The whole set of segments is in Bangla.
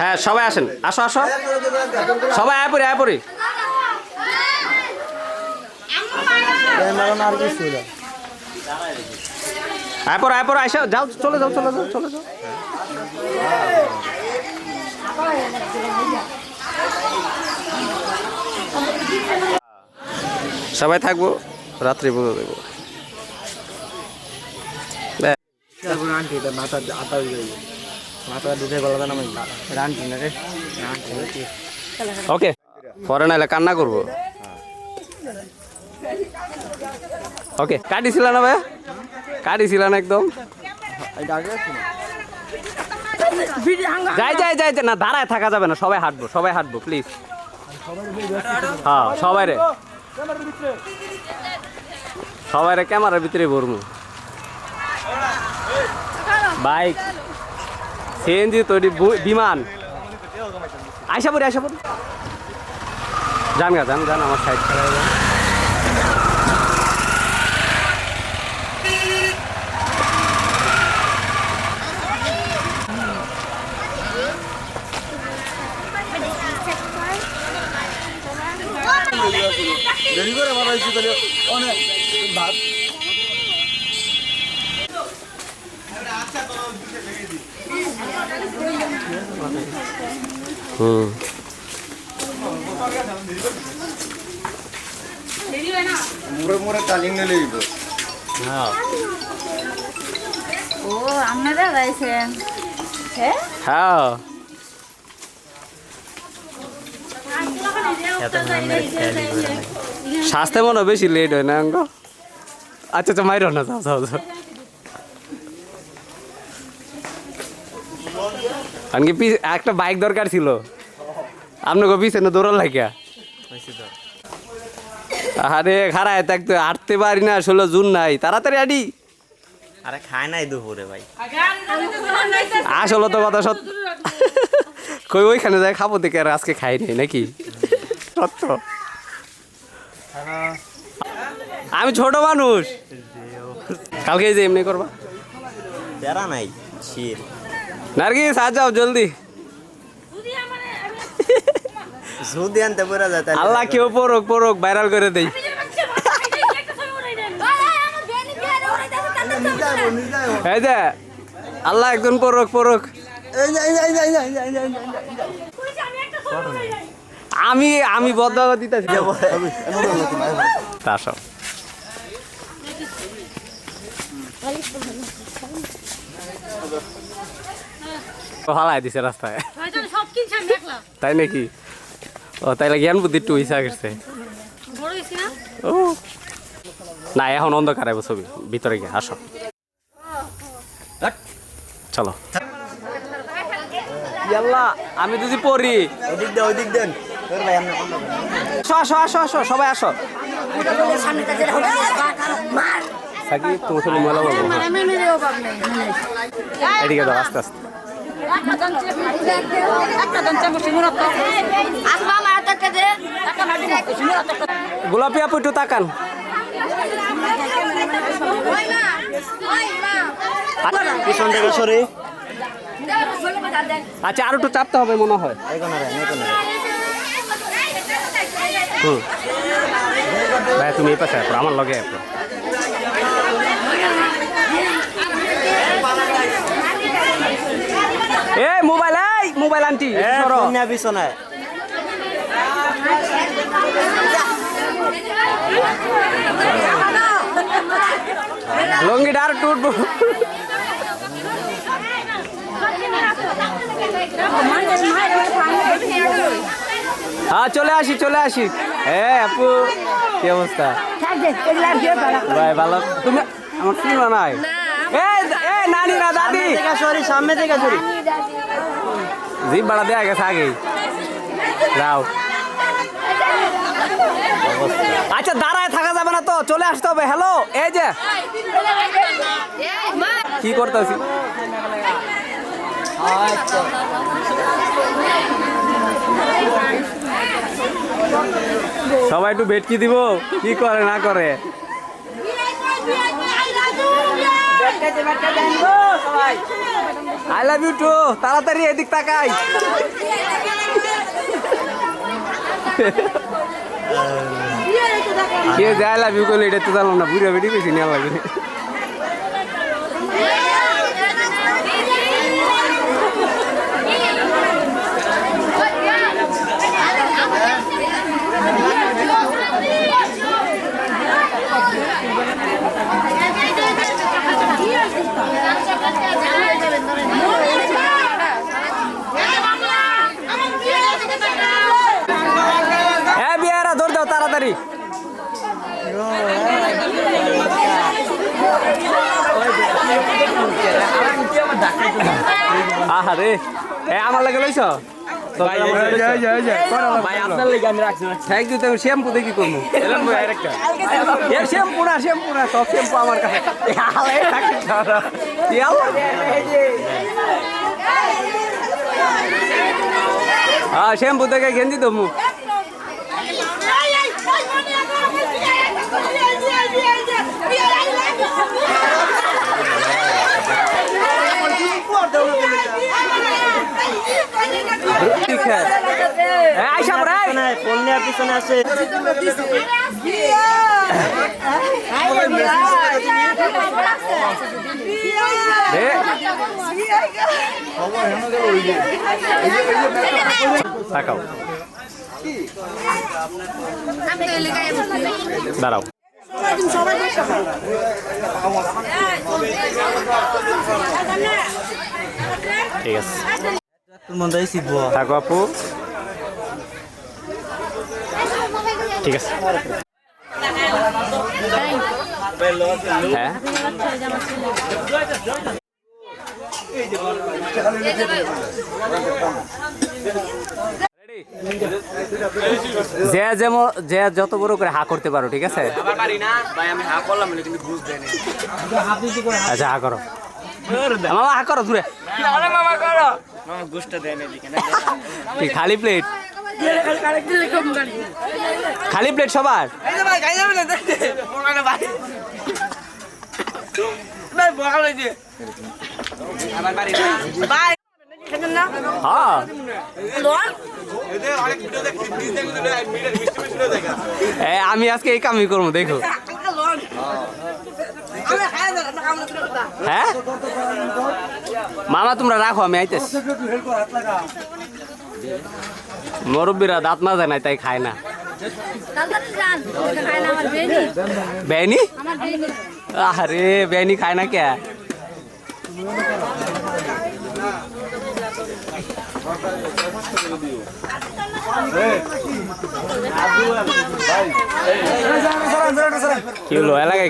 হ্যাঁ সবাই আসেন। আসো আসো। সবাই আয় পড়ি আয় পড়ি। আর কিছু আয় যাও, চলে যাও চলে যাও চলে যাও। সবাই থাকব, রাত্রি পুজো দেবো মাথা আটা হয়ে ওকে। পরে নাহলে কান্না করব। ওকে, কাটিছিল না ভাই কাটিছিল না একদম? যাই যাই যাই না, দাঁড়ায় থাকা যাবে না, সবাই হাঁটবো সবাই হাঁটবো প্লিজ হ্যাঁ সবাই রে। সবাই রে, ক্যামেরার ভিতরে ভরমু। বাইক। সিএনজি তৈরি বিমান আইসা পড়ি আইসা পড়ি যান যান যান আমার সাইড ছাড়া যান দেরি করে বানাইছি তাহলে অনেক ভাত হুম। মুড়ে মুড়ে তালিম লইব হ্যাঁ। ও আপনারা গাইছেন হ্যাঁ। স্বাস্থ্য মনে বেশি লেট হয় না আচ্ছা আচ্ছা মাইরো না যাও যাও যাও। আনকি পিছ একটা বাইক দরকার ছিল। আপনাকে পিছনে দৌড়াল লাগিয়া। আরে খারায় থাকতে হাঁটতে পারি না ষোলো জুন নাই। তাড়াতাড়ি আডি আরে খায় নাই দুপুরে ভাই। আসলে তো কথা সত্য কই ওইখানে যাই খাব দেখে আর আজকে খাই নাই নাকি? সত্য। আমি ছোট মানুষ। কালকে যে এমনি করবা। বেড়া নাই ছির। নার্গিস আজ যাও জলদি। সুদি আনতে আল্লাহ, কেউ পড়ুক পড়ুক ভাইরাল করে দেই। এই আল্লাহ একজন পড়ুক পড়ুক আমি আমি বদ্ধ দিতেছি। তা হালাই দিছে রাস্তায়। তাই নাকি? ও তাইলে জ্ঞান বুদ্ধি একটু ইচ্ছা গেছে বড় হয়েছি না? ও। না এখন অন্ধকার আইব ছবি। ভিতরে গিয়ে আসো। চলো। আমি যদি পড়ি। ওদিক দেন ওদিক দেন। তোর ভাই আমরা কোন আসো আসো আসো আসো সবাই আসো। সাকি তোমার সাথে মেলা বলব এদিকে যাও আস্তে আস্তে। গোলাপি আপু একটু তাকান। আচ্ছা আর একটু চাপতে হবে মনে হয়। হুম। ভাই তুমি এই পাশে আমার লগে আসো এই মোবাইল এই মোবাইল আন্টি সরো। আর হ্যাঁ চলে আসি চলে আসি। হ্যাঁ আপু কি অবস্থা? ভাই ভালো? তুমি আমার নাই? এই এই নানি না দাদি। সরি সামনে থেকে সরি। জিপ ভাড়া দেয়া গেছে আগেই। যাও। আচ্ছা দাঁড়ায়, থাকা যাবে না তো, চলে আসতে হবে। হ্যালো এই যে। কি করতেছি? সবাই একটু ভেটকি দিব, কি করে, না করে? আই লাভ ইউ টু তাড়াতাড়ি এদিক তাকাই। কে যায় লাভ ইউ করলে এটা তো জানলাম না বুড়া বেটি বেশি নেওয়া লাগে হ্যাঁ বিয়ারা ধর দাও তাড়াতাড়ি আহারে। এ আমার লাগে লইছ? থ্যাংক ইউ তুমি শ্যাম্পু দেখি করব এ শ্যাম্পু না শ্যাম্পু না সব শ্যাম্পু আমার কাছে। হ্যাঁ শ্যাম্পু থেকে গেঞ্জি তো মুখ ঠিক আছে এ, আইসা পড়ে আয়। ফোন নেওয়ার পিছনে আছে। তাকাও। দাঁড়াও। ঠিক আছে। থাকো আপু। ঠিক আছে। হ্যাঁ। যে যেমন যে যত বড় করে হা করতে পারো ঠিক আছে? আচ্ছা হা করো। মামা হা করো দূরে। কি খালি প্লেট খালি প্লেট সবার? হ্যাঁ আমি আজকে এই কামই করব দেখো। হ্যাঁ? মামা, তোমরা রাখো, আমি আইতেছি। মুরব্বীরা দাঁত মাজে নাই, তাই খায় না। বেনি আরে বেনি খায় না কে? কি হলো, এলাকায়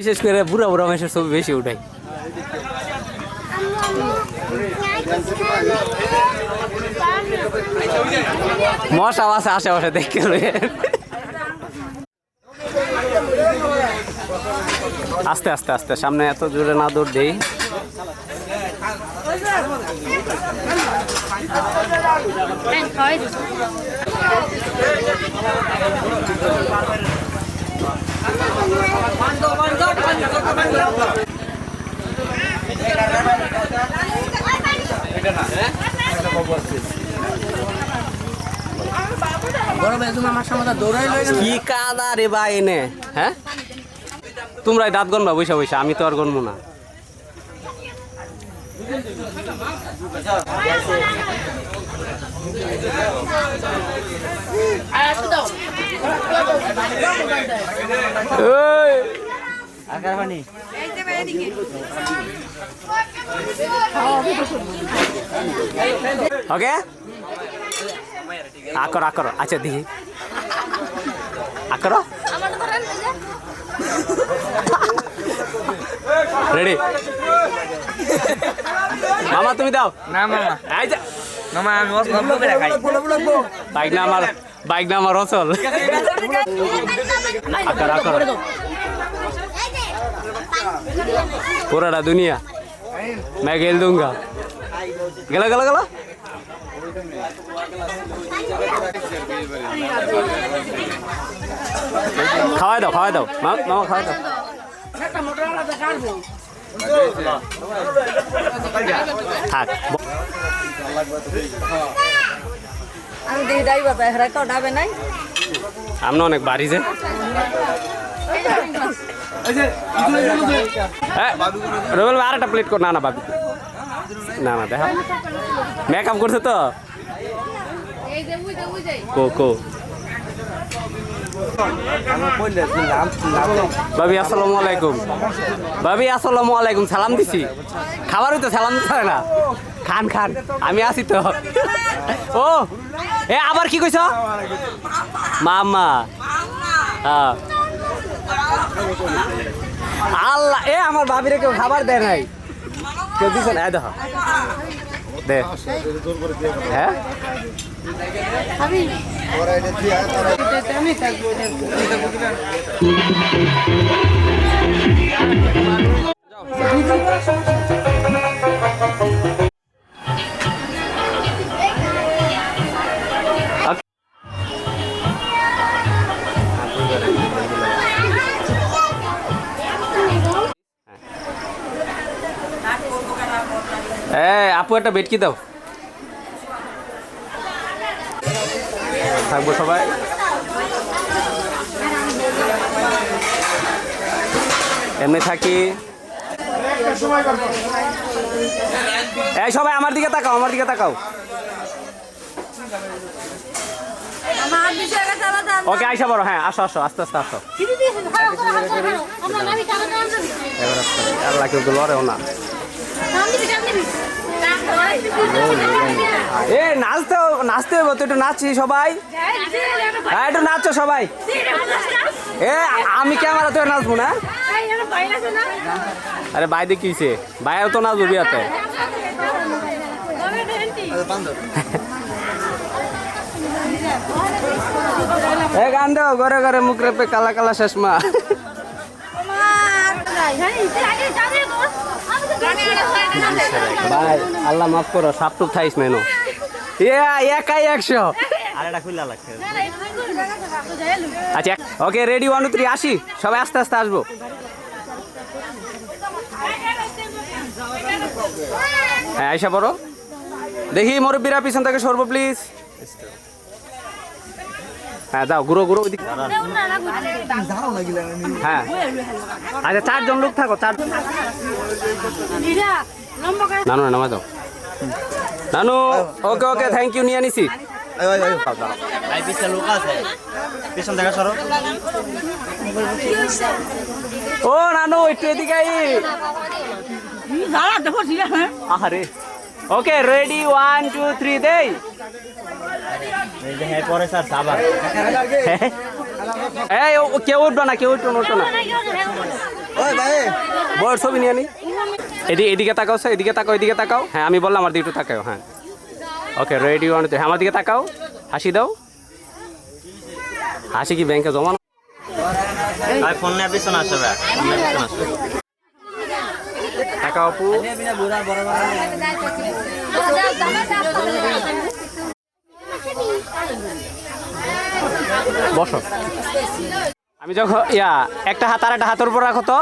বিশেষ করে বুড়া বুড়া মানুষের ছবি বেশি উঠাই। মশা আছে আশেপাশে দেখতে। আস্তে আস্তে আস্তে, সামনে এত জোরে না দৌড় দেই। হ্যাঁ? তোমরাই দাঁত গনবা বৈশা বৈশা আমি তো আর গনবো না। ওকে? আকর আকর আচ্ছা দেখি। আকর? রেডি মামা তুমি দাও না মামা এই যে মামা আমি অল্প করে খাই বাইক না আমার বাইক না আমার অচল আকার আকার পুরাটা দুনিয়া मैं खेल दूंगा गला गला गला খাওয়াই দাও খাওয়াই দাও মা মামা খাওয়াই দাও থাক। আমরা অনেক বাড়ি যে। রবিল আর একটা প্লেট কর। না না বাবি। না না দেখা। মেকআপ করছে তো? কো কো। ভাবি, আসসালামু আলাইকুম। ভাবি, আসসালামু আলাইকুম, সালাম দিছি। খাবারই তো সালাম দিতে না। খান খান, আমি আছি তো। ও, এ, আবার কি কইছ? মামা। হ্যাঁ। আল্লাহ, এ, আমার ভাবিরে কেউ খাবার দেয় নাই। কেউ দিছে না দেখো। দে। হ্যাঁ? আমি আপু একটা বেটকি দাও। থাকব সবাই। এমনি থাকি। এই সবাই আমার দিকে তাকাও আমার দিকে তাকাও। ওকে আইসা বড় হ্যাঁ আসো আসো আস্তে আস্তে আসো। আল্লাহ কেউ লড়েও না। এ, নাচতে নাচতে হবে তো একটু নাচছি সবাই। হ্যাঁ একটু নাচছো সবাই। এ, আমি ক্যামেরা তো নাচবো না? আরে ভাই দেখিছে ভাইও তো নাচবো বিয়াতে। এ, গান দাও, ঘরে ঘরে মুখ রেপে কালা কালা শেষমা ভাই আল্লাহ মাফ করো সাপ টুপ থাইস মেনো। এ একাই একশো। আচ্ছা okay ready one two three আসি। সবাই আস্তে আস্তে আসব। হ্যাঁ আইসা পড়ো। দেখি মুরব্বীরা পিছন থেকে সরবো প্লিজ হ্যাঁ দাও ঘুরো ঘুরো ওইদিকে। হ্যাঁ। আচ্ছা চারজন লোক থাকো চার নানু নামা যাও নানু, ওকে ওকে থ্যাংক ইউ নিয়ে নিছি। ও, নানু, একটু এদিকে আরে okay ready one two three দেই। পরে স্যার সাবার এই কেউ উঠবে না, কেউ উঠবে না উঠবে না। বড় ছবি নিয়ে নি। এদিকে এদিকে তাকাও স্যার এদিকে তাকাও এদিকে তাকাও। হ্যাঁ আমি বললাম আমার দিকে একটু তাকাও হ্যাঁ। ওকে রেডি ওয়ান হ্যাঁ আমার দিকে তাকাও। হাসি দাও। হাসি কি ব্যাংকে জমা ফোন নিয়ে পিছনে আসো ভাই। ফোন নিয়ে পিছনে আসো। তাকাও আপু বসো। আমি যখন ইয়া একটা হাত আর একটা হাতের উপর রাখো তো।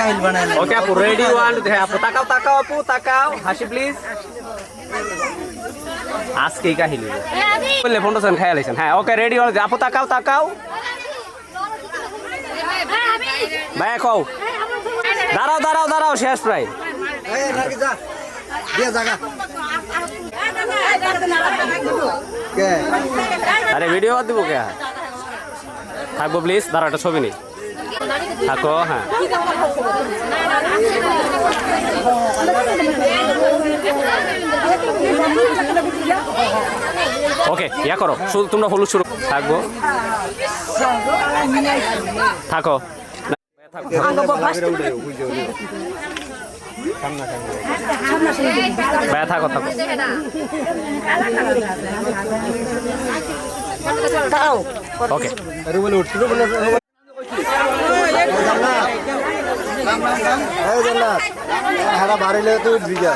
কাহিল ওকে আপু রেডি ওয়ান টু হ্যাঁ আপু তাকাও তাকাও আপু তাকাও হাসি প্লিজ আজকেই কাহিনী বললে ফোনটা খাইয়া লাইছেন হ্যাঁ ওকে রেডি ওয়ান আপু তাকাও তাকাও ভাই কও দাঁড়াও দাঁড়াও দাঁড়াও শেষ প্রায় আরে ভিডিও বাদ দিব কে? থাকব প্লিজ দাঁড়া একটা ছবি নেই থাকো হ্যাঁ। ওকে ইয়া করো শুধু তোমরা হলুদ শুরু থাকব। থাকো। ভাইয়া থাকো থাকো ওকে হারা বাড়িলে তো বিজা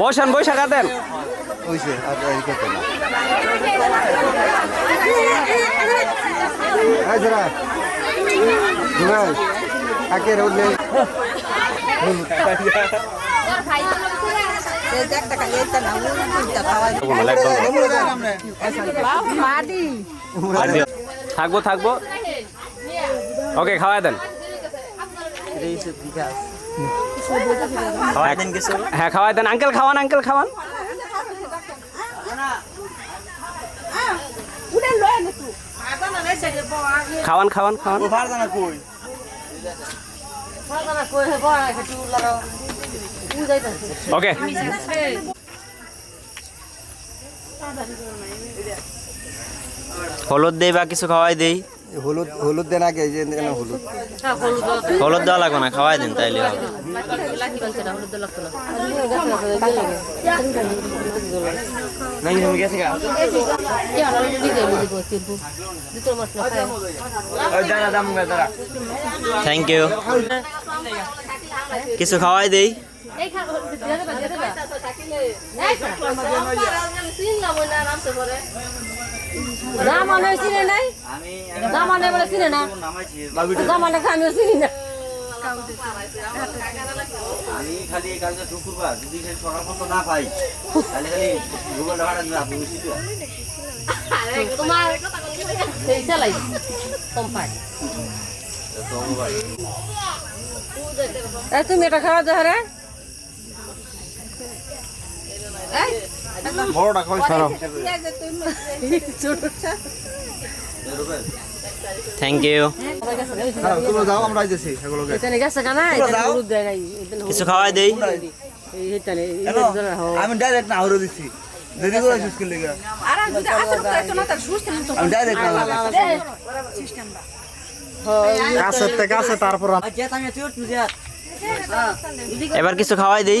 বসেন বৈশাখ দেন। হইছে আর এই না থাকব থাকব। ওকে খাওয়াই দেন। খাওয়াই হ্যাঁ খাওয়াই দেন। আঙ্কেল খাওয়ান আঙ্কেল খাওয়ান। খাওয়ান খাওয়ান খাওয়ান। ওকে। হলুদ দেই বা কিছু খাওয়াই দেই। হলুদ হলুদ দেন আগে এই যে কেন হলুদ। হলুদ দেওয়া লাগবে না খাওয়াই দেন তাইলে থ্যাংক ইউ কিছু খাওয়াই দেই? জামানে চিনে নাই? জামানে বলে চিনে না। জামানে আমিও চিনি না। আমি খালি এই কাজটা শুক্রবার যদি খালি সকাল পর্যন্ত না পাই তাহলে খালি গুগল ভাড়া নিয়ে বুঝছি তো? তোমার সেই চালাই কোম্পানি তুমি এটা খাওয়া যাও রে? বড়টা কই ছাড়ো থ্যাংক ইউ তুমি যাও আমরা আইতেছি সেগুলোকে এখানে গেছে কানা হলুদ দেয় নাই কিছু খাওয়াই দেই। আমি ডাইরেক্ট না আরও দিচ্ছি দেরি করে সুস্কিল লেগে? আমি ডাইরেক্ট না কাছে থেকে আছে তারপর এবার কিছু খাওয়াই দেই।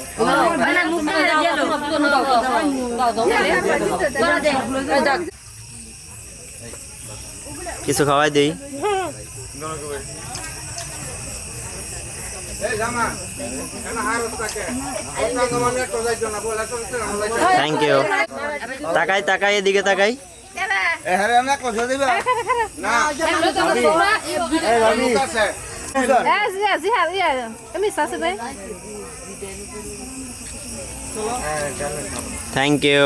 কিছু খাওয়াই দেই। থ্যাংক ইউ তাকাই তাকাই এদিকে তাকাই। হ্যাঁ আমি এক কথা দিবা? Thank you